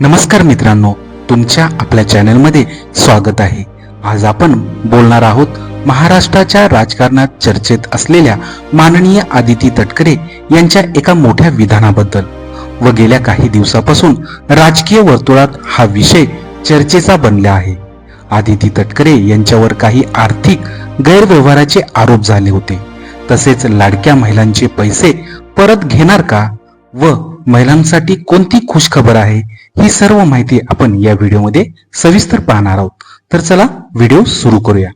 नमस्कार मित्रांनो तुमच्या आपल्या चॅनलमध्ये स्वागत आहे. आज आपण बोलणार आहोत महाराष्ट्राच्या राजकारणात चर्चेत असलेल्या माननीय आदिती तटकरे यांच्या एका मोठ्या विधानाबद्दल व गेल्या काही दिवसापासून राजकीय वर्तुळात हा विषय चर्चेचा बनला आहे. आदिती तटकरे यांच्यावर काही आर्थिक गैरव्यवहाराचे आरोप झाले होते. तसेच लाडक्या महिलांचे पैसे परत घेणार का व महिलांसाठी कोणती खुश खबर आहे ही सर्व माहिती आपण या व्हिडिओमध्ये सविस्तर पाहणार आहोत. तर चला व्हिडिओ सुरू करूया.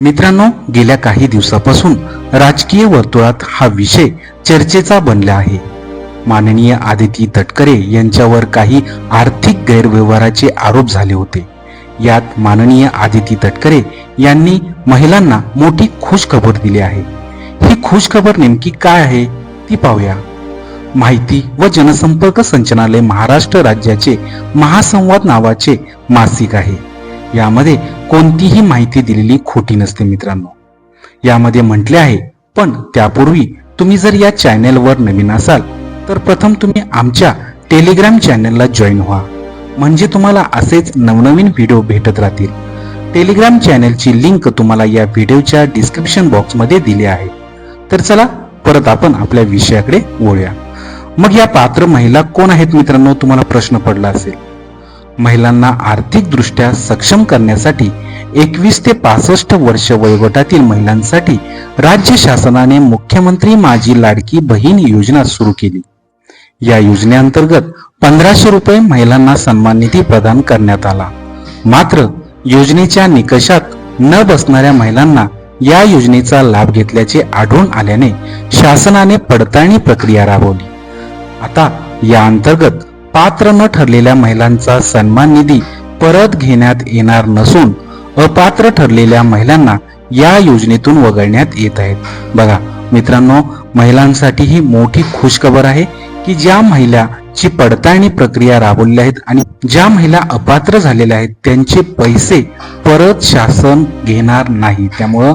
मित्रांनो गेल्या काही दिवसापासून राजकीय वर्तुळात हा विषय चर्चेचा बनला आहे. माननीय आदिती तटकरे यांच्यावर काही आर्थिक गैरव्यवहाराचे आरोप झाले होते. यात माननीय आदिती तटकरे यांनी महिलांना मोठी खुशखबर दिली आहे. ही खुशखबर नेमकी काय आहे ती पाहूया. माहिती व जनसंपर्क संचनालय महाराष्ट्र राज्याचे महासंवाद नावाचे मासिक आहे. यामध्ये कोणतीही माहिती दिलेली खोटी नसते मित्रांनो. यामध्ये म्हटले आहे पण त्यापूर्वी तुम्ही जर या चॅनेलवर नवीन असाल तर प्रथम तुम्ही आमच्या टेलिग्राम चॅनेलला जॉईन व्हा. म्हणजे तुम्हाला असेच नवनवीन व्हिडिओ भेटत राहतील. टेलिग्राम चॅनेलची लिंक तुम्हाला या व्हिडिओच्या डिस्क्रिप्शन बॉक्समध्ये दिली आहे. तर चला परत आपण आपल्या विषयाकडे वळूया. मग या पात्र महिला कोण आहेत मित्रांनो तुम्हाला प्रश्न पडला असेल. महिलांना आर्थिकदृष्ट्या सक्षम करण्यासाठी एकवीस ते पासष्ट वर्ष वयोगटातील महिलांसाठी राज्य शासनाने मुख्यमंत्री माझी लाडकी बहीण योजना सुरू केली. या योजनेअंतर्गत पंधराशे रुपये महिलांना सन्मान निधी प्रदान करण्यात आला. मात्र योजनेच्या निकषात न बसणाऱ्या महिलांना या योजनेचा लाभ घेतल्याचे आढळून आल्याने शासनाने पडताळणी प्रक्रिया राबवली. आता या अंतर्गत पात्र न ठरलेल्या महिलांचा सन्मान निधी परत घेण्यात येणार नसून अपात्र ठरलेल्या महिलांना या योजनेतून वगळण्यात येत आहेत. बघा मित्रांनो महिलांसाठी ही मोठी खुशखबर आहे की ज्या महिला ची पडताळणी प्रक्रिया राबवलेल्या आहेत आणि ज्या महिला अपात्र झालेल्या आहेत त्यांचे पैसे परत शासन घेणार नाही. त्यामुळं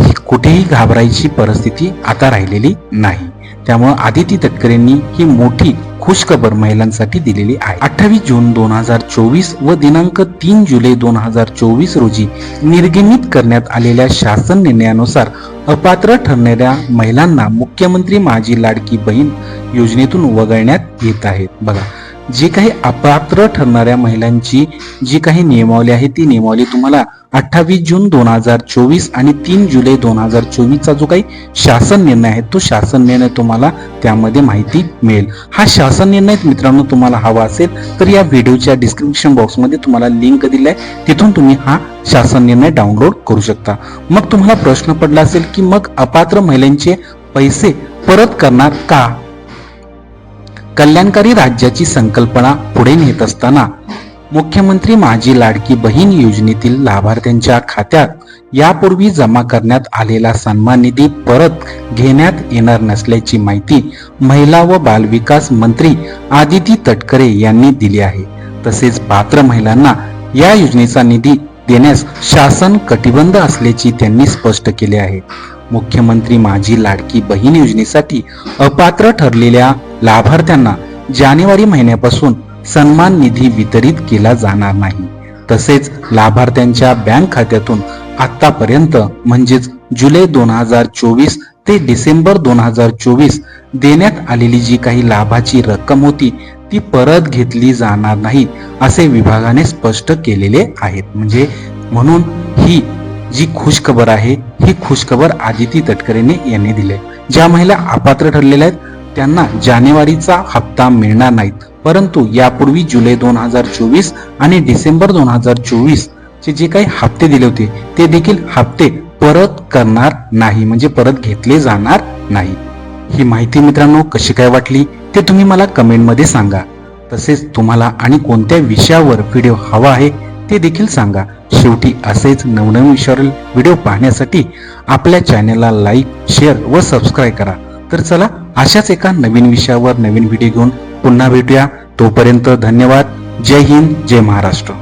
ही कुठेही घाबरायची परिस्थिती आता राहिलेली नाही. त्यामुळं आदिती तटकरेंनी ही मोठी खुशखबर महिलांसाठी दिलेली आहे. अठ्ठावीस जून दोन हजार चोवीस व दिनांक तीन जुलै दोन हजार चोवीस रोजी निर्गमित करण्यात आलेल्या शासन निर्णयानुसार अपात्र ठरणाऱ्या महिलांना मुख्यमंत्री माझी लाडकी बहीण योजनेतून वगळण्यात येत आहेत बघा जे काही अपात्र ठरणाऱ्या महिलांची जी काही नियमावली आहे ती नियमावली तुम्हाला अठ्ठावीस जून दोन हजार चोवीस आणि तीन जुलै दोन हजार चोवीसचा जो काही शासन निर्णय आहे तो शासन निर्णय तुम्हाला त्यामध्ये माहिती मिळेल. हा शासन निर्णय मित्रांनो तुम्हाला हवा असेल तर या व्हिडिओच्या डिस्क्रिप्शन बॉक्समध्ये तुम्हाला लिंक दिली आहे तिथून तुम्ही हा शासन निर्णय डाउनलोड करू शकता. मग तुम्हाला प्रश्न पडला असेल की मग अपात्र महिलांचे पैसे परत करणार का? कल्याणकारी राज्याची संकल्पना पुढे नेत असताना मुख्यमंत्री माझी लाडकी बहीण योजनेतील लाभार्थ्यांच्या खात्यात यापूर्वी जमा करण्यात आलेला सन्मान निधी परत घेण्यात येणार नसल्याची माहिती महिला व बालविकास मंत्री आदिती तटकरे यांनी दिली आहे. तसेच पात्र महिलांना या योजनेचा निधी देण्यास शासन कटिबंध असल्याची त्यांनी स्पष्ट केले आहे. मुख्यमंत्री माझी लाडकी बहीण योजनेसाठी अपात्र ठरलेल्या लाभार्थ्यांना जानेवारी महिन्यापासून सन्मान निधी वितरित केला जाणार नाही. तसेच लाभार्थ्यांच्या बँक खात्यातून आतापर्यंत म्हणजेच जुलै दोन हजार चोवीस ते डिसेंबर दोन हजार चोवीस देण्यात आलेली जी काही लाभाची रक्कम होती ती परत घेतली जाणार नाही असे विभागाने स्पष्ट केलेले आहेत. म्हणजे म्हणून ही जी खुशखबर आहे ही खुशखबर आदिती तटकरेने यांनी दिली ज्या महिला अपात्र ठरलेल्या आहेत त्यांना जानेवारीचा हप्ता मिळणार नाहीत. परंतु यापूर्वी जुलै दोन हजार चोवीस आणि डिसेंबर दोन हजार चोवीस चे जे काही हप्ते दिले होते ते देखील हप्ते परत करणार नाही म्हणजे परत घेतले जाणार नाही. ही माहिती मित्रांनो कशी काय वाटली ते तुम्ही मला कमेंटमध्ये सांगा. तसेच तुम्हाला आणि कोणत्या विषयावर व्हिडिओ हवा आहे ते देखील सांगा. शेवटी असेच नवनवीन विषयावरील व्हिडिओ पाहण्यासाठी आपल्या चॅनलला लाईक शेअर व सबस्क्राईब करा. तर चला अशाच एका नवीन विषयावर नवीन व्हिडिओ घेऊन पुन्हा भेटूया. तोपर्यंत धन्यवाद. जय हिंद जय महाराष्ट्र.